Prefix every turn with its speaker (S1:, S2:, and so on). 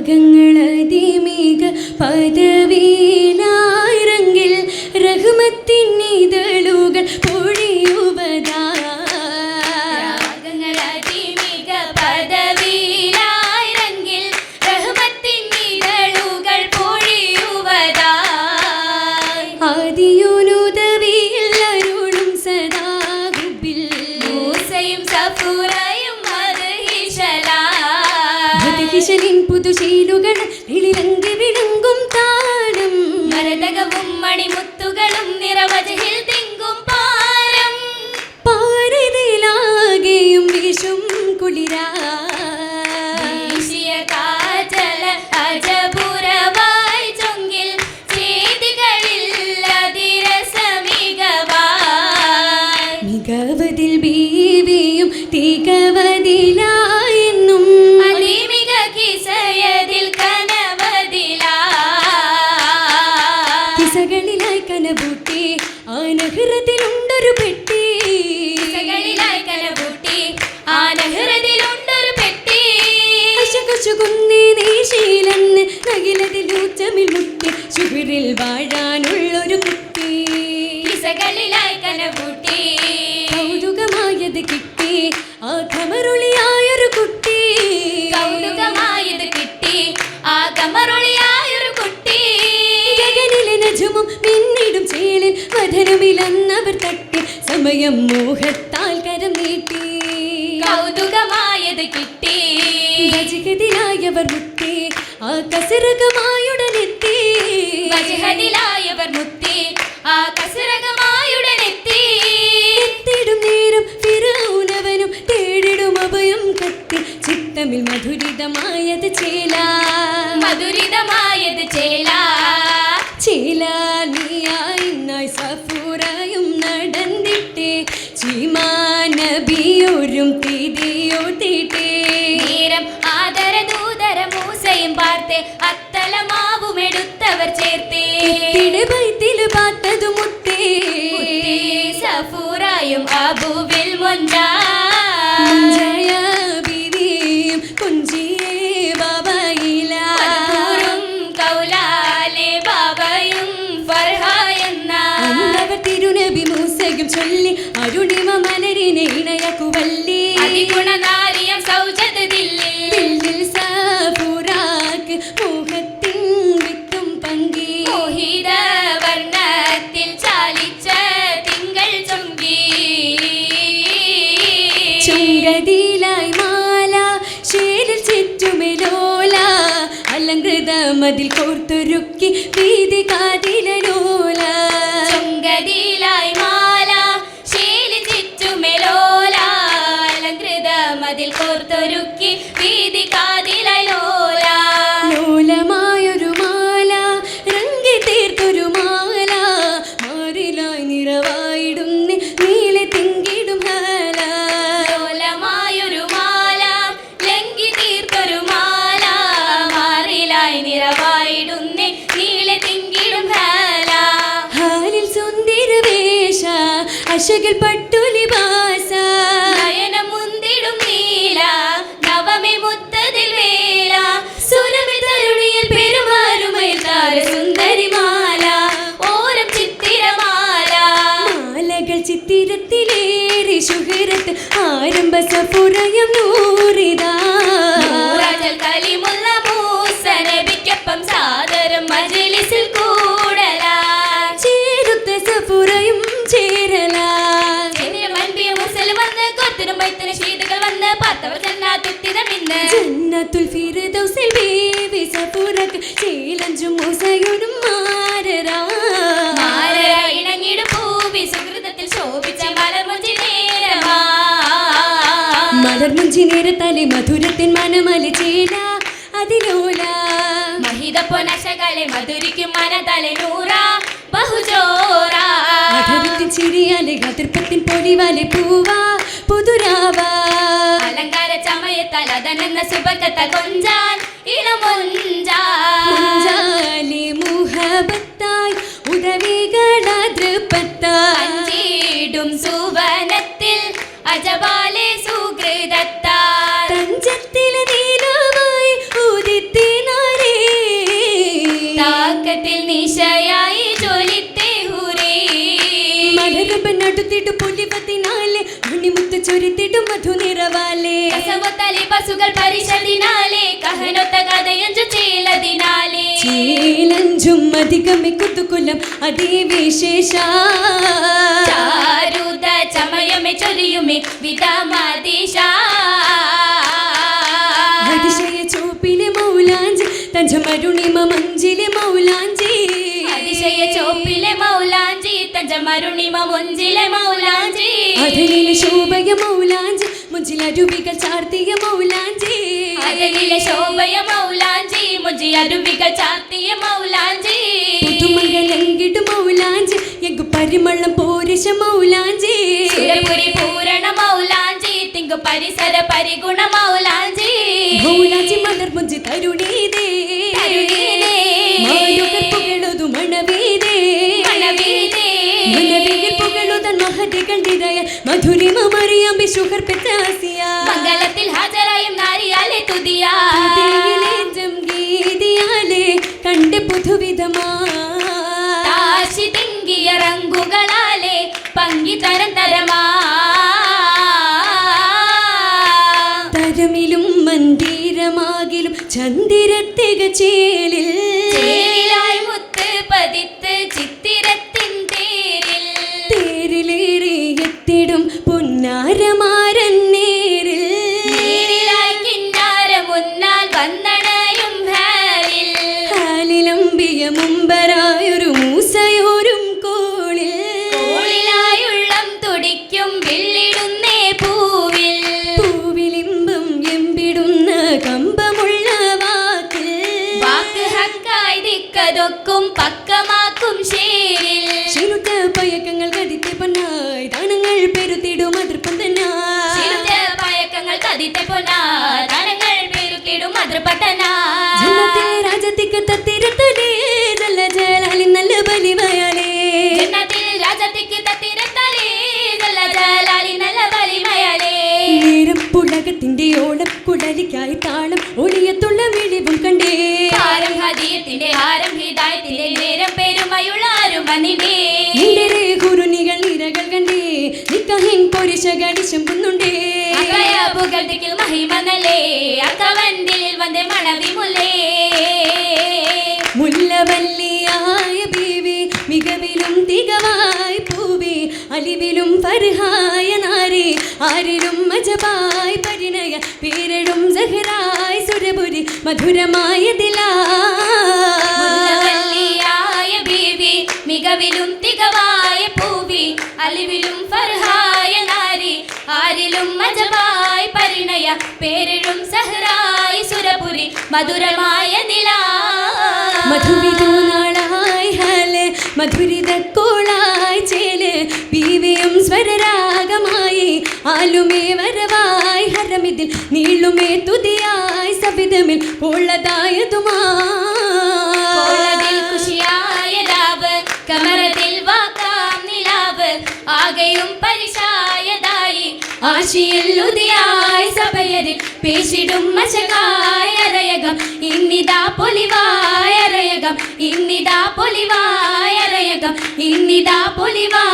S1: രാഗങ്ങളതിമിക പദവിയിലായിരങ്കിൽ റഹ്മത്തിൻ ഇതളുകൾ പൊഴിയുവതാ പുതുശീലുകൾ വിളിലങ്കി വിളങ്ങും താളം
S2: മരതകവും മണിമുത്തുകളും നിറവജഹിൽ കനവതിലായി
S1: കനപൂട്ടി കനബൂട്ടി ആനഹൃത്തിലുണ്ടൊരു പെട്ടി.
S2: കിസകളിലായി കനപൂട്ടി ആ നെഹ്റതിലുണ്ടൊരു പെട്ടി.
S1: കശകശുകുന്നേ നീശീലെന്ന് നകിലതിലൂച്ചമിൽ മുട്ടി ശുഹരിൽ വാഴാനുള്ളൊരു കുട്ടി.
S2: ഇസകളിലായി കനപൂട്ടി
S1: കൗതുകമായത് കിട്ടി ആ കമറുളിയായൊരു കുട്ടി.
S2: കൗതുകമായത് കിട്ടി ആ കമറൊളിയായൊരു
S1: ചേലിൽ തട്ടി സമയം മോഹത്താൽ കരം നീട്ടി.
S2: കൗതുകമായത് കിട്ടി.
S1: ഗജഗതിലായവർ മുത്തി ആ കസിരകമായുടനെത്തി
S2: വജഹദിലായവർ മുത്തി ആ കസിരകമായുടനെത്തി
S1: എത്തിടും നേരം ഫിറൂനവനും തേടിടും അഭയം കത്തി. ചിത്തമിൽ മധുരിതമായത് ചേല.
S2: മധുരിതമായത് ചേല.
S1: ചേല നീയായി നായ് സഫൂറയും നടന്നിട്ടേ ചിമാനബിയൊരും തിരിയോ അശകിൽ പട്ടുലി ഭാസ
S2: നയനം മുന്തിടും നീല നവമി മുത്തതിൽ വേല. സുരമി തരുണിയിൽ പെരുമാറുമയിൽ താര സുന്ദരിമാല ഓരം ചിത്തിരമാല.
S1: മാലകൾ ചിത്തിരത്തിലേറി ശുഹരത്ത് ആരംഭ സഫുറയം നൂറിതാ.
S2: കലിമുള്ള മൂസ നബിക്കൊപ്പം സാദരം മജലിസിൽ കൂടലാ
S1: നേരത്താലെ മധുരത്തിൻ മനമലി ചേല മഹിത
S2: പൊനശകളെ മധുരിക്കും മനതലെ നൂറ. ബഹുജോറ.
S1: അധരത്തിൻ ചിരിയാലെ അതിർപ്പത്തിൻ പൊലിവാലെ പൂവാ പുതുരാവ.
S2: അലങ്കാര ചമയത്താൽ അതനെന്ന സുബക്കത്ത കൊഞ്ചാൽ ഇളമൊഞ്ചാ
S1: ഈശയായി
S2: ചൊരിത്തേ ഹുരേ. മധുരബ നടത്തിയിട്ട്
S1: പുലിപത്തിനാലെ മണിമുത്ത് ചൊരിത്തിട്ട് മധു നിറവാലേ
S2: കസവത്തലെ ബസുകൾ പരിശതിനാലെ കഹനൊത്ത കഥയഞ്ചു ചേലതിനാലെ.
S1: ചേലഞ്ചും അധികമേ കുത്തുകുലം അതേ വിശേഷ.
S2: ചാരുത ചമയമേ ചൊരിയുമേ വിതാമാദേശ
S1: അതിശയ ചോപ്പിലെ മൗലാഞ്ച് തഞ്ചമരുണിമ മഞ്ചിലെ മൗലാഞ്ച്.
S2: തഞ്ചമരുണിമ മുഞ്ചിലെ മൗലാഞ്ചി.
S1: അതിലെ ശോഭയ മൗലാഞ്ചി മുഞ്ചിലരുവികൾ ചാർത്തിയ മൗലാഞ്ചി.
S2: അതിലെ ശോഭയ മൗലാഞ്ചി മുഞ്ചി അരുവികൾ ചാർത്തിയ മൗലാഞ്ചി.
S1: പുതുമംഗലങ്കിടു മൗലാഞ്ചി എങ്കു പരിമളം പോരിശ മൗലാഞ്ചി.
S2: സുരപുരി പൂരണ മൗലാഞ്ചി തിങ്കു പരിസര പരിഗുണ മൗലാഞ്ചി.
S1: മൗലാഞ്ചി മലർ മുഞ്ചി തരുണീതേ ശുഗർ പെറ്റാസിയ
S2: മംഗളത്തിൽ ഹാജരായും നാരിയാലെ തുതിയാ. േഞ്ചം
S1: ഗീതിയാലേ കണ്ട് പുതുവിധമാ.
S2: താശി തിങ്കിയ റങ്കുകളാലെ പങ്കി തരം തരമാ.
S1: തരമിലും മന്ദിരമാകിലും ചന്ദിരത്തിക ചേലിൽ
S2: ദിക്കതൊക്കും പക്കമാക്കും ശേരിൽ
S1: ശിരുത്ത പയക്കങ്ങൾ കതിത്തെ പൊന്നായി ദാനങ്ങൾ പെരുത്തിടും അതിർപ്പന്തനായി
S2: ചിരുത്ത പയക്കങ്ങൾ കതിത്തെ പൊന്നാ ധനങ്ങൾ പെരുത്തിടും
S1: ജന്നത്തെ രാജത്തിക്ക് തത്തിരത്തലേ നല്ല ജലാലി നല്ല
S2: ബലിമയാലേ. രാജത്തിക്ക് തത്തിരത്തലേ നല്ല ജലാലി നല്ല ബലിമയാലേ.
S1: നേരം പുളകത്തിന്റെ ഓളം താളം ഒളിയത്തുള്ള ശമ്പുന്നുണ്ടേ
S2: അകയ പുകഴ്ത്തിക്കിൽ മഹിമനല്ലേ. അക്കവണ്ടിൽ വന്ന് മണവി മുല്ലേ.
S1: മുല്ലവല്ലിയായ ബീവി മികവിലും തികവായി പൂവി. അലിവിലും ഫർഹായ നാരി ആരിലും മജബായി പരിണയ. പേരടും സഹറായി സുരപുരി മധുരമായ ദിലാ
S2: മജബായി പരിണയ പേരിടും സഹറായി സുരപുരി മധുരമായ നിലാ.
S1: മധുവിധു നാളായി ഹാൽ മധുരിത കോളായി ചേൽ പീവിയും സ്വരരാഗമായി ആലുമേ വരവായി ഹരമിതിൽ നീളുമേ തുതിയായി സബിതമിൽ ഉള്ളതായതുമാ
S2: ഉദിയായി സഭയരിൽ പേശിടും മശകായ അരയകം ഇന്നിതാ പൊലിവായ അരയകം ഇന്നിതാ പൊലിവായ അരയകം ഇന്നിതാ പൊലിവാ